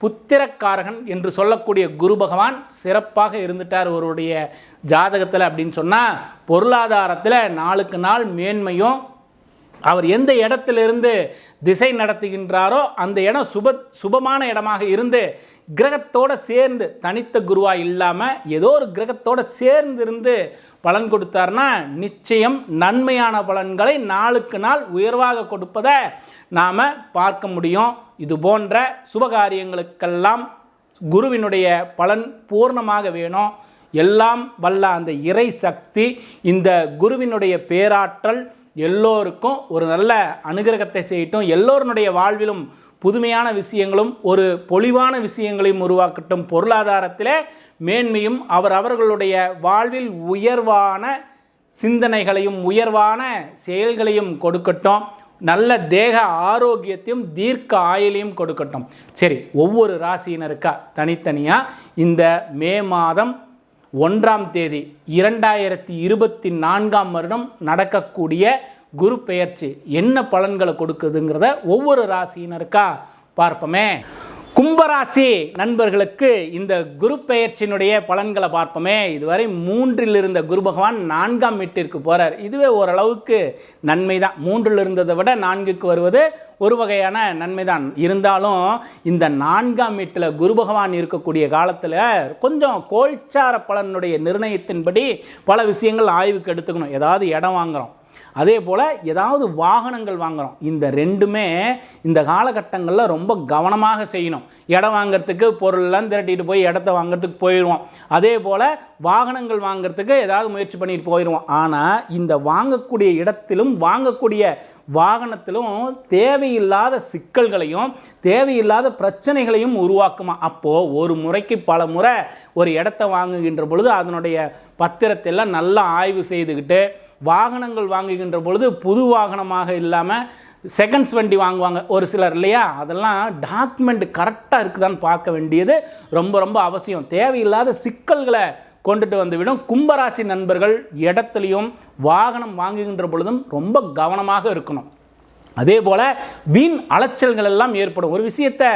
புத்திரக்காரகன் என்று சொல்லக்கூடிய குரு பகவான் சிறப்பாக இருந்துட்டார் ஒருவருடைய ஜாதகத்தில் அப்படின்னு சொன்னால் பொருளாதாரத்தில் நாளுக்கு நாள் மேன்மையும் அவர் எந்த இடத்திலிருந்து திசை நடத்துகின்றாரோ அந்த இடம் சுப சுபமான இடமாக இருந்து கிரகத்தோடு சேர்ந்து தனித்த குருவாக இல்லாமல் ஏதோ ஒரு கிரகத்தோடு சேர்ந்து இருந்து பலன் கொடுத்தார்னா நிச்சயம் நன்மையான பலன்களை நாளுக்கு நாள் உயர்வாக கொடுப்பதை நாம் பார்க்க முடியும். இது போன்ற சுபகாரியங்களுக்கெல்லாம் குருவினுடைய பலன் பூர்ணமாக வேணும். எல்லாம் வல்ல அந்த இறை சக்தி இந்த குருவினுடைய பேராற்றல் எல்லோருக்கும் ஒரு நல்ல அனுகிரகத்தை செய்யட்டும். எல்லோருடைய வாழ்விலும் புதுமையான விஷயங்களும் ஒரு பொலிவான விஷயங்களையும் உருவாக்கட்டும். பொருளாதாரத்தில் மேன்மையும் அவர் அவர்களுடைய வாழ்வில் உயர்வான சிந்தனைகளையும் உயர்வான செயல்களையும் கொடுக்கட்டும். நல்ல தேக ஆரோக்கியத்தையும் தீர்க்க ஆயுளையும் கொடுக்கட்டும். சரி ஒவ்வொரு ராசியினருக்கா தனித்தனியாக இந்த மே மாதம் ஒன்றாம் தேதி இரண்டாயிரத்தி இருபத்தி நான்காம் வருடம் நடக்கக்கூடிய குரு பெயர்ச்சி என்ன பலன்களை கொடுக்குதுங்கிறத ஒவ்வொரு ராசியினருக்கா பார்ப்போமே. கும்பராசி நண்பர்களுக்கு இந்த குரு பெயர்ச்சியினுடைய பலன்களை பார்ப்போமே. இதுவரை மூன்றில் இருந்த குரு பகவான் நான்காம் வீட்டிற்கு போகிறார் இதுவே ஓரளவுக்கு நன்மை தான் மூன்றில் இருந்ததை விட நான்குக்கு வருவது ஒரு வகையான நன்மை தான் இருந்தாலும் இந்த நான்காம் வீட்டில் குரு பகவான் இருக்கக்கூடிய காலத்தில் கொஞ்சம் கோல்சார பலனுடைய நிர்ணயத்தின்படி பல விஷயங்கள் ஆய்வுக்கு எடுத்துக்கணும். ஏதாவது இடம் வாங்குகிறோம் அதே போல் ஏதாவது வாகனங்கள் வாங்குகிறோம் இந்த ரெண்டுமே இந்த காலகட்டங்களில் ரொம்ப கவனமாக செய்யணும். இடம் வாங்குறதுக்கு பொருள்லாம் திரட்டிட்டு போய் இடத்த வாங்குறதுக்கு போயிடுவோம் அதே போல் வாகனங்கள் வாங்கிறதுக்கு ஏதாவது முயற்சி பண்ணிட்டு போயிடுவோம் ஆனால் இந்த வாங்கக்கூடிய இடத்திலும் வாங்கக்கூடிய வாகனத்திலும் தேவையில்லாத சிக்கல்களையும் தேவையில்லாத பிரச்சனைகளையும் உருவாக்குமா? அப்போது ஒரு முறைக்கு பல முறை ஒரு இடத்த வாங்குகின்ற பொழுது அதனுடைய பத்திரத்தை எல்லாம் நல்லா ஆய்வு செய்துக்கிட்டு வாகனங்கள் வாங்குகின்ற பொழுது புது வாகனமாக இல்லாமல் செகண்ட்ஸ் வண்டி வாங்குவாங்க ஒரு சிலர் இல்லையா? அதெல்லாம் டாக்குமெண்ட் கரெக்டாக இருக்குதான்னு பார்க்க வேண்டியது ரொம்ப ரொம்ப அவசியம். தேவையில்லாத சிக்கல்களை கொண்டுட்டு வந்துவிடும். கும்பராசி நண்பர்கள் இடத்துலையும் வாகனம் வாங்குகின்ற பொழுதும் ரொம்ப கவனமாக இருக்கணும். அதே போல் வீண் அலைச்சல்கள் எல்லாம் ஏற்படும். ஒரு விஷயத்தை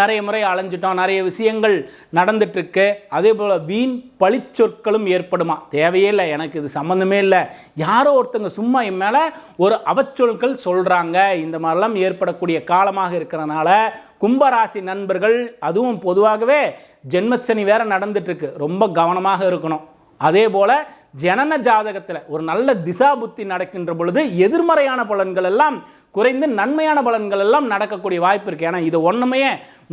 நிறைய முறை அலைஞ்சிட்டோம் நிறைய விஷயங்கள் நடந்துட்டுருக்கு. அதே போல் வீண் பழிச்சொற்களும் ஏற்படுமா? தேவையே இல்லை எனக்கு இது சம்மந்தமே இல்லை. யாரோ ஒருத்தங்க சும்மா என் மேலே ஒரு அவச்சொற்கள் சொல்கிறாங்க இந்த மாதிரிலாம் ஏற்படக்கூடிய காலமாக இருக்கிறனால கும்பராசி நண்பர்கள் அதுவும் பொதுவாகவே ஜென்மச்சனி வேறு நடந்துட்டுருக்கு. ரொம்ப கவனமாக இருக்கணும். அதே போல் ஜனன ஜாதகத்தில் ஒரு நல்ல திசா புத்தி நடக்கின்ற பொழுது எதிர்மறையான பலன்கள் எல்லாம் குறைந்து நன்மையான பலன்கள் எல்லாம் நடக்கக்கூடிய வாய்ப்பு இருக்குது ஏன்னா இது ஒன்றுமே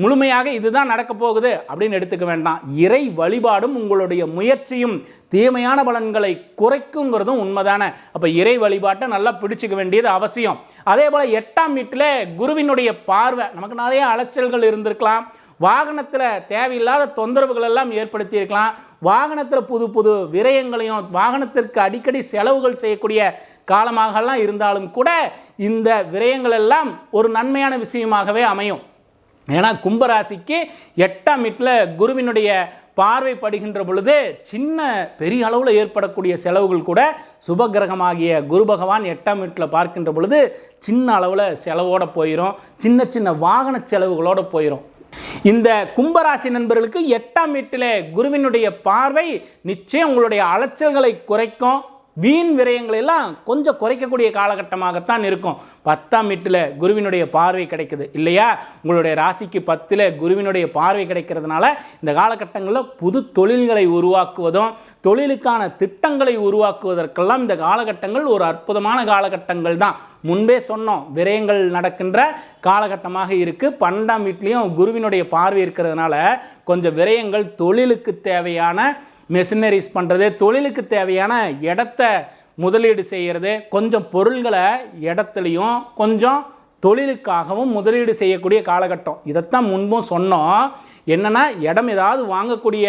முழுமையாக இதுதான் நடக்க போகுது அப்படின்னு எடுத்துக்க வேண்டாம். இறை வழிபாடும் உங்களுடைய முயற்சியும் தீமையான பலன்களை குறைக்குங்கிறதும் உண்மைதானே. அப்போ இறை வழிபாட்டை நல்லா பிடிச்சிக்க வேண்டியது அவசியம். அதே போல் எட்டாம் வீட்டில் குருவினுடைய பார்வை நமக்கு நிறைய அலைச்சல்கள் இருந்திருக்கலாம். வாகனத்தில் தேவையில்லாத தொந்தரவுகள் எல்லாம் வாகனத்தில் புது புது விரயங்களையும் வாகனத்திற்கு அடிக்கடி செலவுகள் செய்யக்கூடிய காலமாகலாம் இருந்தாலும் கூட இந்த விரயங்கள் எல்லாம் ஒரு நன்மையான விஷயமாகவே அமையும். ஏன்னா கும்பராசிக்கு எட்டாம் வீட்டில் குருவினுடைய பார்வைப்படுகின்ற பொழுது சின்ன பெரிய அளவில் ஏற்படக்கூடிய செலவுகள் கூட சுபகிரகமாகிய குரு பகவான் எட்டாம் வீட்டில் பார்க்கின்ற பொழுது சின்ன அளவில் செலவோடு போயிடும் சின்ன சின்ன வாகன செலவுகளோடு போயிடும் இந்த கும்பராசி நண்பர்களுக்கு எட்டாம் வீட்டிலே குருவினுடைய பார்வை நிச்சயம் உங்களுடைய அலைச்சல்களை குறைக்கும். வீண் விரயங்களை எல்லாம் கொஞ்சம் குறைக்கக்கூடிய காலகட்டமாகத்தான் இருக்கும். பத்தாம் வீட்டில் குருவினுடைய பார்வை கிடைக்குது இல்லையா? உங்களுடைய ராசிக்கு பத்தில் குருவினுடைய பார்வை கிடைக்கிறதுனால இந்த காலகட்டங்களில் புது தொழில்களை உருவாக்குவதும் தொழிலுக்கான திட்டங்களை உருவாக்குவதற்கெல்லாம் இந்த காலகட்டங்கள் ஒரு அற்புதமான காலகட்டங்கள் தான். முன்பே சொன்னோம் விரயங்கள் நடக்கின்ற காலகட்டமாக இருக்குது பன்னெண்டாம் வீட்லேயும் குருவினுடைய பார்வை இருக்கிறதுனால கொஞ்சம் விரயங்கள் தொழிலுக்கு தேவையான மெஷினரிஸ் பண்ணுறது தொழிலுக்கு தேவையான இடத்த முதலீடு செய்கிறது கொஞ்சம் பொருள்களை இடத்துலையும் கொஞ்சம் தொழிலுக்காகவும் முதலீடு செய்யக்கூடிய காலகட்டம். இதைத்தான் முன்பும் சொன்னோம். என்னென்னா இடம் ஏதாவது வாங்கக்கூடிய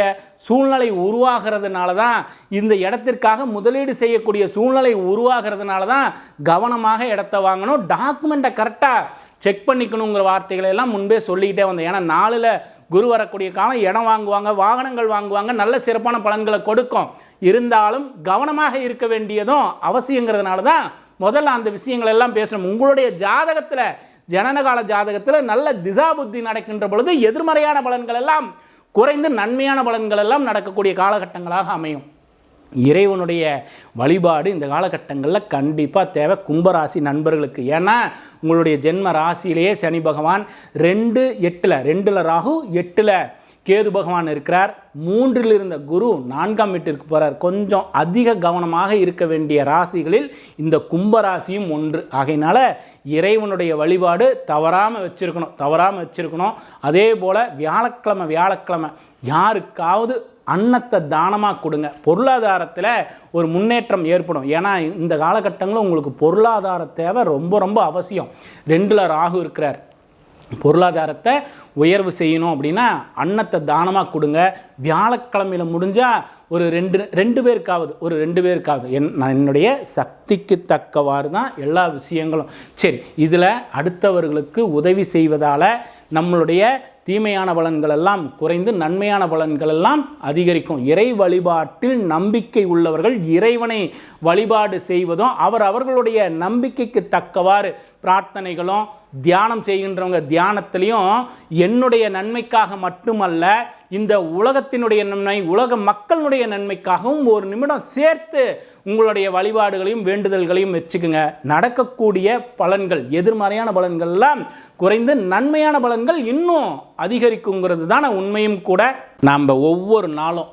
சூழ்நிலை உருவாகிறதுனால தான் இந்த இடத்திற்காக முதலீடு செய்யக்கூடிய சூழ்நிலை உருவாகிறதுனால தான் கவனமாக இடத்த வாங்கணும். டாக்குமெண்ட்டை கரெக்டாக செக் பண்ணிக்கணுங்கிற வார்த்தைகளை எல்லாம் முன்பே சொல்லிக்கிட்டே வந்தேன் ஏன்னா நாளில் குரு வரக்கூடிய காலம் இடம் வாங்குவாங்க வாகனங்கள் வாங்குவாங்க நல்ல சிறப்பான பலன்களை கொடுக்கும். இருந்தாலும் கவனமாக இருக்க வேண்டியதும் அவசியங்கிறதுனால தான் முதல்ல அந்த விஷயங்கள் எல்லாம் பேசணும். உங்களுடைய ஜாதகத்தில் ஜனனகால ஜாதகத்தில் நல்ல திசா புத்தி நடக்கின்ற பொழுது எதிர்மறையான பலன்கள் எல்லாம் குறைந்து நன்மையான பலன்கள் எல்லாம் நடக்கக்கூடிய காலகட்டங்களாக அமையும். இறைவனுடைய வழிபாடு இந்த காலகட்டங்களில் கண்டிப்பாக தேவை. கும்பராசி நண்பர்களுக்கு. ஏன்னா உங்களுடைய ஜென்ம ராசியிலேயே சனி பகவான் ரெண்டு எட்டில் ரெண்டில் ராகு எட்டில் கேது பகவான் இருக்கிறார். மூன்றில் இருந்த குரு நான்காம் வீட்டிற்கு போகிறார் கொஞ்சம் அதிக கவனமாக இருக்க வேண்டிய ராசிகளில் இந்த கும்பராசியும் ஒன்று. ஆகையினால இறைவனுடைய வழிபாடு தவறாமல் வச்சுருக்கணும் தவறாமல் வச்சுருக்கணும். அதே போல் வியாழக்கிழமை வியாழக்கிழமை யாருக்காவது அன்னத்தை தானமாக கொடுங்க. பொருளாதாரத்தில் ஒரு முன்னேற்றம் ஏற்படும். ஏன்னா இந்த காலகட்டங்களில் உங்களுக்கு பொருளாதார தேவை ரொம்ப ரொம்ப அவசியம். ரெண்டில் ராகு இருக்கிறார். பொருளாதாரத்தை உயர்வு செய்யணும் அப்படின்னா அன்னத்தை தானமாக கொடுங்க. வியாழக்கிழமையில் முடிஞ்சால் ஒரு ரெண்டு ரெண்டு பேருக்காவது ஒரு ரெண்டு பேருக்காவது. என் நான் என்னுடைய சக்திக்கு தக்கவாறு தான் எல்லா விஷயங்களும். சரி இதில் அடுத்தவர்களுக்கு உதவி செய்வதால் நம்மளுடைய தீமையான பலன்கள் எல்லாம் குறைந்து நன்மையான பலன்கள் எல்லாம் அதிகரிக்கும். இறை வழிபாட்டில் நம்பிக்கை உள்ளவர்கள் இறைவனை வழிபாடு செய்வதும் அவர் அவர்களுடைய நம்பிக்கைக்கு தக்கவாறு பிரார்த்தனைகளும் தியானம் செய்கின்றவங்க தியானத்திலையும் என்னுடைய நன்மைக்காக மட்டுமல்ல இந்த உலகத்தினுடைய நன்மை உலக மக்களுடைய நன்மைக்காகவும் ஒரு நிமிடம் சேர்த்து உங்களுடைய வழிபாடுகளையும் வேண்டுதல்களையும் வச்சுக்குங்க. நடக்கக்கூடிய பலன்கள் எதிர்மறையான பலன்கள்லாம் குறைந்து நன்மையான பலன்கள் இன்னும் அதிகரிக்குங்கிறது தானே உண்மையும் கூட. நாம் ஒவ்வொரு நாளும்